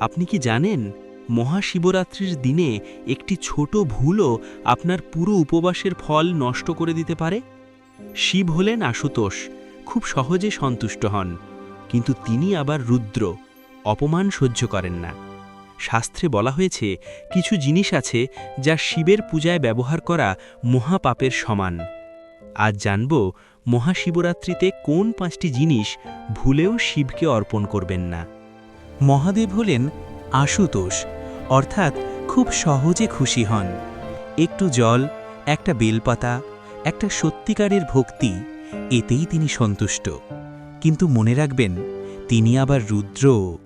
আপনি কি জানেন, মহাশিবরাত্রির দিনে একটি ছোট ভুলও আপনার পুরো উপবাসের ফল নষ্ট করে দিতে পারে? শিব হলেন আশুতোষ, খুব সহজে সন্তুষ্ট হন, কিন্তু তিনি আবার রুদ্র, অপমান সহ্য করেন না। শাস্ত্রে বলা হয়েছে, কিছু জিনিস আছে যা শিবের পূজায় ব্যবহার করা মহাপাপের সমান। আজ জানব, মহাশিবরাত্রিতে কোন পাঁচটি জিনিস ভুলেও শিবকে অর্পণ করবেন না। মহাদেব হলেন আশুতোষ, অর্থাৎ খুব সহজে খুশি হন। একটু জল, একটা বেলপাতা, একটা সত্যিকারের ভক্তি, এতেই তিনি সন্তুষ্ট। কিন্তু মনে রাখবেন, তিনি আবার রুদ্র।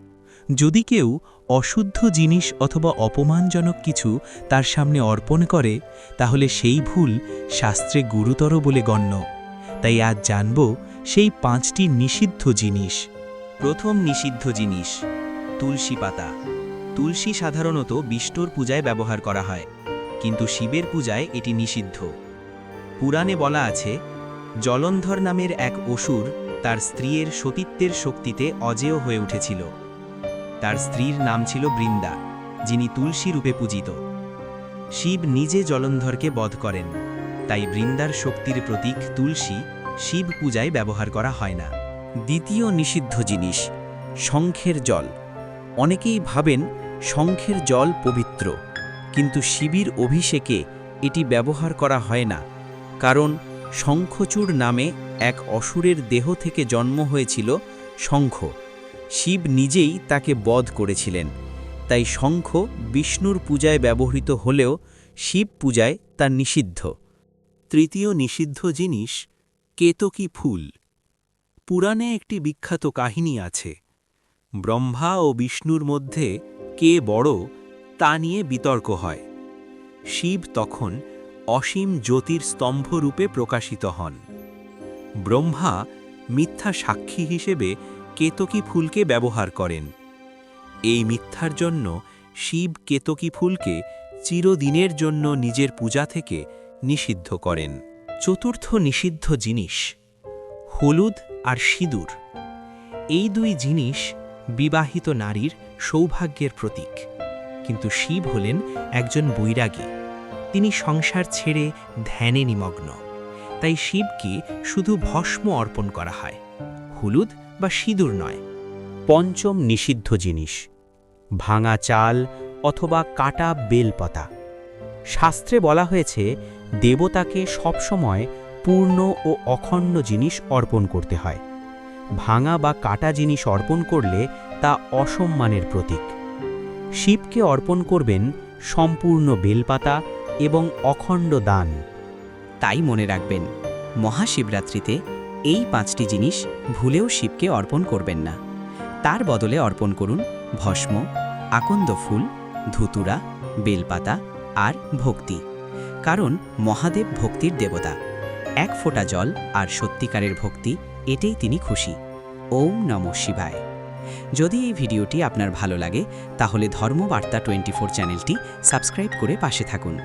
যদি কেউ অশুদ্ধ জিনিস অথবা অপমানজনক কিছু তার সামনে অর্পণ করে, তাহলে সেই ভুল শাস্ত্রে গুরুতর বলে গণ্য। তাই আজ জানব সেই পাঁচটি নিষিদ্ধ জিনিস। প্রথম নিষিদ্ধ জিনিস তুলসী পাতা। তুলসী সাধারণত বিষ্ণুর পূজায় ব্যবহার করা হয়, কিন্তু শিবের পূজায় এটি নিষিদ্ধ। পুরাণে বলা আছে, জলন্ধর নামের এক অসুর তার স্ত্রীর সতীত্বের শক্তিতে অজেয় হয়ে উঠেছিল। তার স্ত্রীর নাম ছিল বৃন্দা, যিনি তুলসী রূপে পূজিত। শিব নিজে জলন্ধরকে বধ করেন, তাই বৃন্দার শক্তির প্রতীক তুলসী শিব পূজায় ব্যবহার করা হয় না। দ্বিতীয় নিষিদ্ধ জিনিস, শঙ্খের জল। অনেকেই ভাবেন শঙ্খের জল পবিত্র, কিন্তু শিবির অভিষেকে এটি ব্যবহার করা হয় না, কারণ শঙ্খচূড় নামে এক অসুরের দেহ থেকে জন্ম হয়েছিল শঙ্খ। শিব নিজেই তাকে বধ করেছিলেন, তাই শঙ্খ বিষ্ণুর পূজায় ব্যবহৃত হলেও শিব পূজায় তা নিষিদ্ধ। তৃতীয় নিষিদ্ধ জিনিস, কেতকী ফুল। পুরাণে একটি বিখ্যাত কাহিনী আছে। ব্রহ্মা ও বিষ্ণুর মধ্যে কে বড়, তা নিয়ে বিতর্ক হয়। শিব তখন অসীম জ্যোতির স্তম্ভরূপে প্রকাশিত হন। ব্রহ্মা মিথ্যা সাক্ষী হিসেবে কেতকী ফুলকে ব্যবহার করেন। এই মিথ্যার জন্য শিব কেতকী ফুলকে চিরদিনের জন্য নিজের পূজা থেকে নিষিদ্ধ করেন। চতুর্থ নিষিদ্ধ জিনিস, হলুদ আর সিঁদুর। এই দুই জিনিস বিবাহিত নারীর সৌভাগ্যের প্রতীক। কিন্তু শিব হলেন একজন বৈরাগী। তিনি সংসার ছেড়ে ধ্যানে নিমগ্ন। তাই শিবকে শুধু ভস্ম অর্পণ করা হয়। হলুদ বা সিঁদুর নয়। পঞ্চম নিষিদ্ধ জিনিস। ভাঙা চাল অথবা কাটা বেলপাতা। শাস্ত্রে বলা হয়েছে, দেবতাকে সবসময় পূর্ণ ও অখণ্ড জিনিস অর্পণ করতে হয়। ভাঙা বা কাটা জিনিস অর্পণ করলে তা অসম্মানের প্রতীক। শিবকে অর্পণ করবেন সম্পূর্ণ বেলপাতা এবং অখণ্ড দান। তাই মনে রাখবেন, মহাশিবরাত্রিতে এই পাঁচটি জিনিস ভুলেও শিবকে অর্পণ করবেন না। তার বদলে অর্পণ করুন ভস্ম, আকন্দ ফুল, ধুতুরা, বেলপাতা আর ভক্তি। কারণ মহাদেব ভক্তির দেবতা। এক ফোঁটা জল আর সত্যিকারের ভক্তি এতেই তিনি খুশি। ওম নম শিবায়। যদি এই ভিডিওটি আপনার ভালো লাগে, তাহলে ধর্মবার্তা টোয়েন্টি ফোর চ্যানেলটি সাবস্ক্রাইব করে পাশে থাকুন।